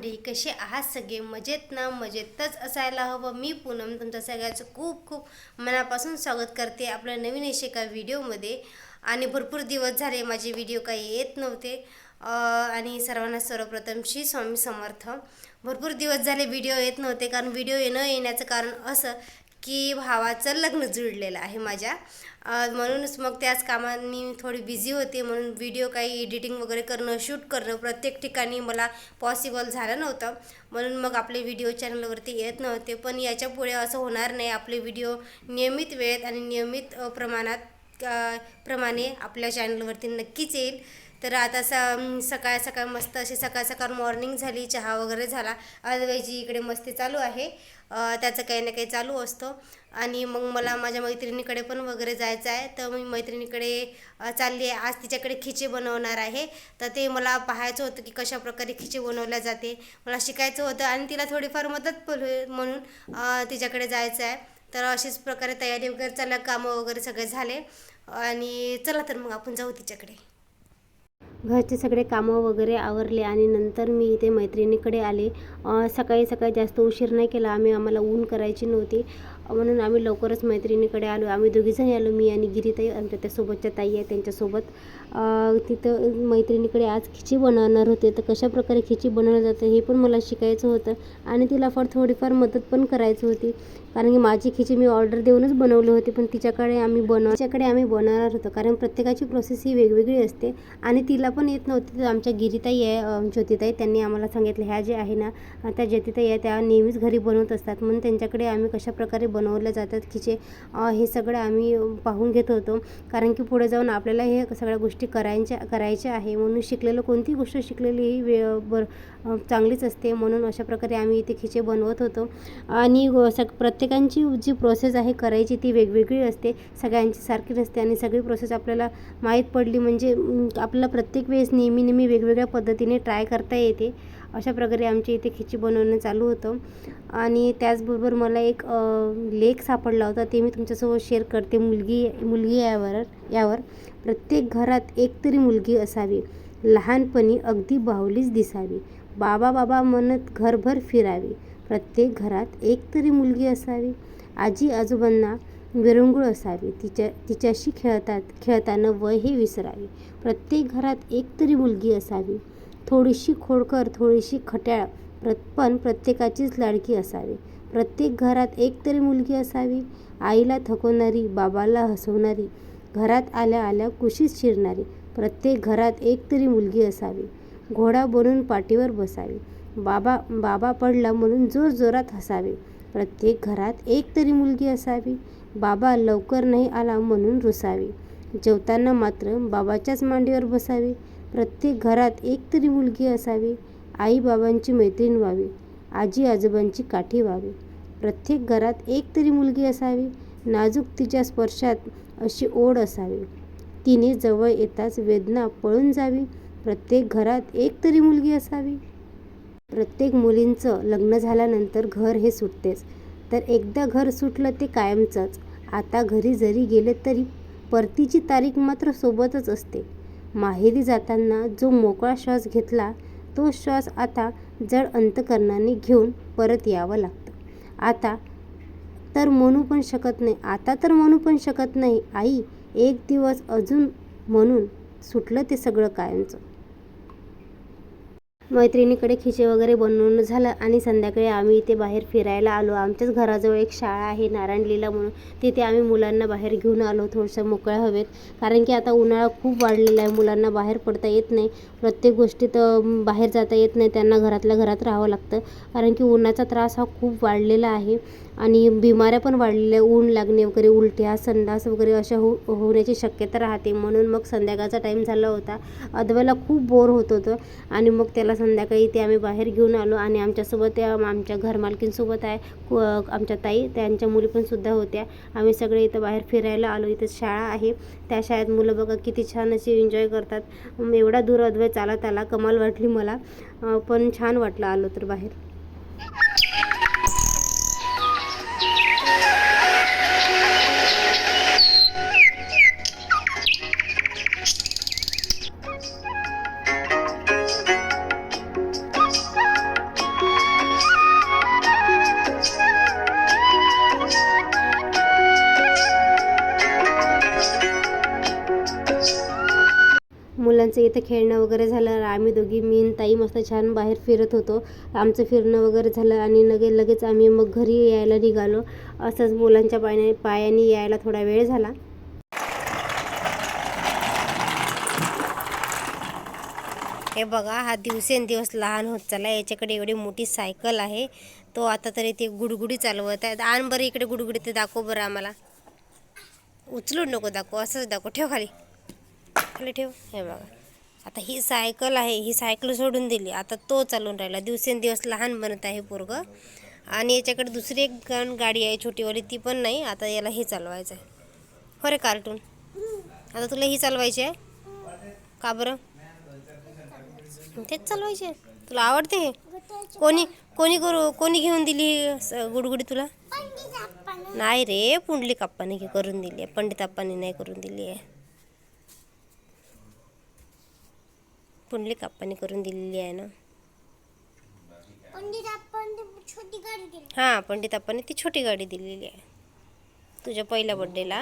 मंडळी कसे आहात सगळे? मजेत ना? मजेतच असायला हवं. मी पूनम तुमच्या सगळ्याचं खूप खूप मनापासून स्वागत करते आपल्या नवीन अशा एका व्हिडिओमध्ये. आणि भरपूर दिवस झाले माझे व्हिडिओ काही येत नव्हते. आणि सर्वांना सर्वप्रथम श्री स्वामी समर्थ. भरपूर दिवस झाले व्हिडिओ येत नव्हते कारण व्हिडिओ न येण्याचं कारण असं की भावाचं लग्न जुळलेलं आहे माझ्या. म्हणूनच मग त्याच कामात मी थोडी बिझी होते म्हणून व्हिडिओ काही एडिटिंग वगैरे करणं शूट करणं प्रत्येक ठिकाणी मला पॉसिबल झालं नव्हतं. म्हणून मग आपले व्हिडिओ चॅनलवरती येत नव्हते पण याच्यापुढे असं होणार नाही. आपले व्हिडिओ नियमित वेळेत आणि नियमित प्रमाणात प्रमाणे आपल्या चॅनलवरती नक्कीच येईल. तर आता स सकाळ सकाळ मस्त अशी सकाळ सकाळ मॉर्निंग झाली चहा वगैरे झाला. अदवायची इकडे मस्ती चालू आहे. त्याचं काही ना काही चालू असतो. आणि मग मला माझ्या मैत्रिणीकडे पण वगैरे जायचं आहे. तर मी मैत्रिणीकडे चालली आहे. आज तिच्याकडे खिचे बनवणार आहे. तर ते मला पाहायचं होतं की कशा प्रकारे खिचे बनवल्या जाते. मला शिकायचं होतं आणि तिला थोडीफार मदत पण होईल म्हणून तिच्याकडे जायचं आहे. तर अशीच प्रकारे तयारी वगैरे चालल्या कामं वगैरे सगळे झाले. आणि चला तर मग आपण जाऊ तिच्याकडे. घरचे सगळे कामं वगैरे आवरले आणि नंतर मी इथे मैत्रिणीकडे आले. सकाळी सकाळी जास्त उशीर नाही केला. आम्ही आम्हाला ऊन करायची नव्हती. म्हणून आम्ही लवकरच मैत्रिणीकडे आलो. आम्ही दोघीजणी आलो. मी आणि गिरीताई आमच्या त्यासोबतच्या ताई आहे त्यांच्यासोबत. तिथं मैत्रिणीकडे आज खिची बनवणार होते. तर कशाप्रकारे खिची बनवलं जातं हे पण मला शिकायचं होतं. आणि तिला फार थोडीफार मदत पण करायची होती. कारण की माझी खिची मी ऑर्डर देऊनच बनवली होती पण तिच्याकडे आम्ही बनव तिच्याकडे आम्ही बनवणार होतो. कारण प्रत्येकाची प्रोसेस ही वेगवेगळी असते आणि तिला पण येत नव्हती. तर आमच्या गिरीताई आहे ज्योतिताई त्यांनी आम्हाला सांगितलं ह्या जे आहे ना त्या ज्योतिताई आहे त्या नेहमीच घरी बनवत असतात. म्हणून त्यांच्याकडे आम्ही कशाप्रकारे बनवल्या जातात खिचे हे सगळं आम्ही पाहून घेत होतो. कारण की पुढे जाऊन आपल्याला हे सगळ्या गोष्टी करायच्या करायच्या आहे. म्हणून शिकलेलं कोणती गोष्ट शिकलेली ही वे बर चांगलीच असते. म्हणून अशा प्रकारे आम्ही इथे खिचे बनवत होतो. आणि सग सग प्रत्येकांची जी प्रोसेस आहे करायची ती वेगवेगळी असते. सगळ्यांची सारखी नसते आणि सगळी प्रोसेस आपल्याला माहीत पडली म्हणजे आपल्याला प्रत्येक वेळेस नेहमी नेहमी वेगवेगळ्या पद्धतीने ट्राय करता येते. अशा प्रकारे आमच्या इथे खिची बनवणं चालू होतं. आणि त्याचबरोबर मला एक लेख सापडला होता. ते मी तुमच्यासोबत शेअर करते मुलगी मुलगी यावर यावर. प्रत्येक घरात एक तरी मुलगी असावी. लहानपणी अगदी बाहुलीच दिसावी. बाबा बाबा म्हणत घरभर फिरावी. प्रत्येक घरात एक तरी मुलगी असावी. आजी आजोबांना विरंगुळ असावी. तिच्या तिच्याशी खेळतात खेळताना वय हे विसरावे. प्रत्येक घरात एक तरी मुलगी असावी. थोडीशी खोडकर थोडीशी खट्याळ प्र पण प्रत्येकाचीच लाडकी असावी. प्रत्येक घरात एक तरी मुलगी असावी. आईला थकवणारी बाबाला हसवणारी घरात आल्या आल्या कुशीत शिरणारी प्रत्येक घरात एक तरी मुलगी असावी. घोडा बनून पाठीवर बसावी. बाबा बाबा पडला म्हणून जोर जोरात हसावे. प्रत्येक घरात एक तरी मुलगी असावी. बाबा लवकर नाही आला म्हणून रुसावे. जेवताना मात्र बाबाच्याच मांडीवर बसावे. प्रत्येक घरात एक तरी मुलगी असावी. आई बाबांची मैत्रीण व्हावी. आजी आजोबांची काठी व्हावी. प्रत्येक घरात एक तरी मुलगी असावी. नाजूक तिच्या स्पर्शात अशी ओढ असावी. तिने जवळ येताच वेदना पळून जावी. प्रत्येक घरात एक तरी मुलगी असावी. प्रत्येक मुलींचं लग्न झाल्यानंतर घर हे सुटतेच. तर एकदा घर सुटलं ते कायमचंच. आता घरी जरी गेले तरी परतीची तारीख मात्र सोबतच असते. माहेरी जाताना जो मोकळा श्वास घेतला तो श्वास आता जड अंतकरणाने घेऊन परत यावं लागतं. आता तर म्हणू पण शकत नाही. आता तर म्हणू पण शकत नाही. आई एक दिवस अजून म्हणून सुटलं ते सगळं कायमचं. मैत्रिणीकडे खिचे वगैरे बनवून झालं आणि संध्याकाळी आम्ही इथे बाहेर फिरायला आलो. आमच्याच घराजवळ एक शाळा आहे नारायण लीला म्हणून. तिथे आम्ही मुलांना बाहेर घेऊन आलो थोडंसं मोकळ्या हवेत. कारण की आता उन्हाळा खूप वाढलेला आहे मुलांना बाहेर पडता येत नाही. प्रत्येक गोष्टीत बाहेर जाता येत नाही त्यांना घरातल्या घरात राहावं लागतं. कारण की उन्हाचा त्रास हा खूप वाढलेला आहे आणि बिमाऱ्या पण वाढलेल्या ऊन लागणे वगैरे उलट्या संडास वगैरे अशा हो होण्याची शक्यता राहते. म्हणून मग संध्याकाळचा टाईम झाला होता. अदव्याला खूप बोर होत होतं आणि मग त्याला संध्याकाळी ते आम्ही बाहेर घेऊन आलो आणि आमच्यासोबत त्या आमच्या घरमालकींसोबत आहे आमच्या ताई त्यांच्या मुली पण सुद्धा होत्या. आम्ही सगळे इथं बाहेर फिरायला आलो. इथं शाळा आहे. त्या शाळेत मुलं बघा किती छान अशी एन्जॉय करतात. एवढा दूर अद्वै चालत आला कमाल वाटली मला. पण छान वाटलं आलो तर बाहेर. मुलांचं इथं खेळणं वगैरे झालं. आम्ही दोघी मी आणि ताई मस्त छान बाहेर फिरत होतो. आमचं फिरणं वगैरे झालं आणि लगे लगेच आम्ही मग घरी यायला निघालो. असंच मुलांच्या पायाने पायाने यायला थोडा वेळ झाला. हे बघा हा दिवसेंदिवस लहान होत चालला याच्याकडे एवढी मोठी सायकल आहे. तो आता तरी ते गुडगुडी चालवत आहे. आण बरं इकडे गुडगुडी ते दाखव बरं आम्हाला. उचलून नको दाखव असंच दाखव. ठेव खाली. खाली ठेव. हे बघा. आता ही सायकल आहे ही सायकल सोडून दिली. आता तो चालून राहिला. दिवसेंदिवस लहान बनत आहे पोरग. आणि याच्याकडे दुसरी एक गण गाडी आहे छोटीवाली ती पण नाही. आता याला हे चालवायचं आहे. हो रे कार्टून. आता तुला ही चालवायची आहे? का बरं? तेच चालवायचे आहे. तुला आवडते हे? कोणी कोणी करू कोणी घेऊन दिली ही गुडगुडी तुला? नाही रे पुंडलिक आप्पाने करून दिली आहे. पंडित आप्पाने नाही करून दिली आहे. पुंडलिक आप्पाने करून दिलेली आहे ना. आपण हां पंडित आप्पाने ती छोटी गाडी दिलेली आहे. तुझ्या पहिल्या बड्डेला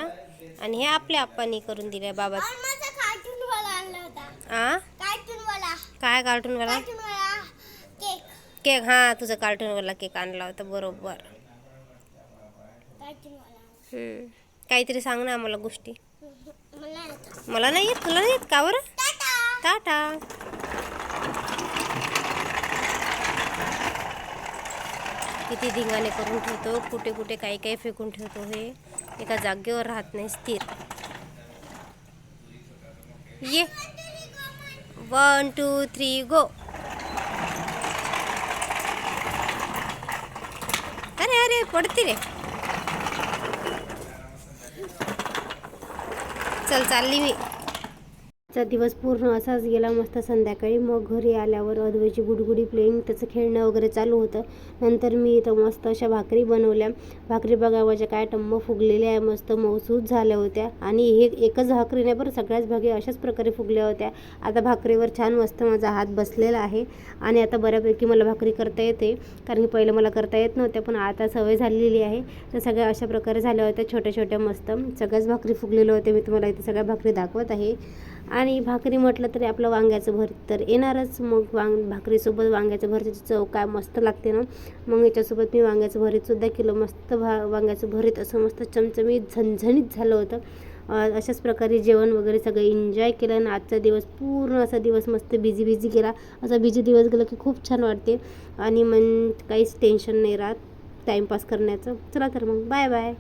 आणि हे आपल्या आप्पाने करून दिलं बाबा. आ? काय कार्टूनवाला कार्टून वाला केक हां तुझा कार्टूनवाला केक आणला होता बरोबर. काहीतरी सांग ना आम्हाला गोष्टी. मला नाही येत. तुला नाही येत का बरं? टाटा. किती धिंगाणे करून ठेवतो कुठे कुठे काही काही फेकून ठेवतो हे एका जागेवर राहत नाही स्थिर. ये. वन टू थ्री गो अरे अरे पडते रे. चल चालली मी. चा दिवस पूर्ण असाच गेला मस्त संध्याकाळी. मग घरी आल्यावर अद्वैची गुडगुडी प्लेईंग त्याचं खेळणं वगैरे चालू होतं. नंतर मी इथं मस्त अशा भाकरी बनवल्या. भाकरी बघा माझ्या काय टम्म फुगलेल्या आहे मस्त मौसूद झाल्या होत्या. आणि हे एकच भाकरी नाही बरं सगळ्याच भाकरी अशाच प्रकारे फुगल्या होत्या. आता भाकरीवर छान मस्त माझा हात बसलेला आहे. आणि आता बऱ्यापैकी मला भाकरी करता येते कारण की पहिलं मला करता येत नव्हत्या पण आता सवय झालेली आहे. तर सगळ्या अशा प्रकारे झाल्या होत्या छोट्या छोट्या मस्त. सगळ्याच भाकरी फुगलेल्या होत्या मी तुम्हाला इथे सगळ्या भाकरी दाखवत आहे. आणि भाकरी म्हटलं तरी आपलं वांग्याचं भरीत तर येणारच. मग वांग भाकरीसोबत वांग्याचं भरीतची चव काय मस्त लागते ना. मग याच्यासोबत मी वांग्याचं भरीतसुद्धा केलं. मस्त भा वांग्याचं भरीत असं मस्त चमचमीत झणझणीत झालं होतं. अशाच प्रकारे जेवण वगैरे सगळं एन्जॉय केलं आणि आजचा दिवस पूर्ण असा दिवस मस्त बिझी बिझी गेला. असा बिझी दिवस गेला की खूप छान वाटते. आणि मन काहीच टेन्शन नाही राहत. टाईमपास करण्याचं. चला तर मग. Bye bye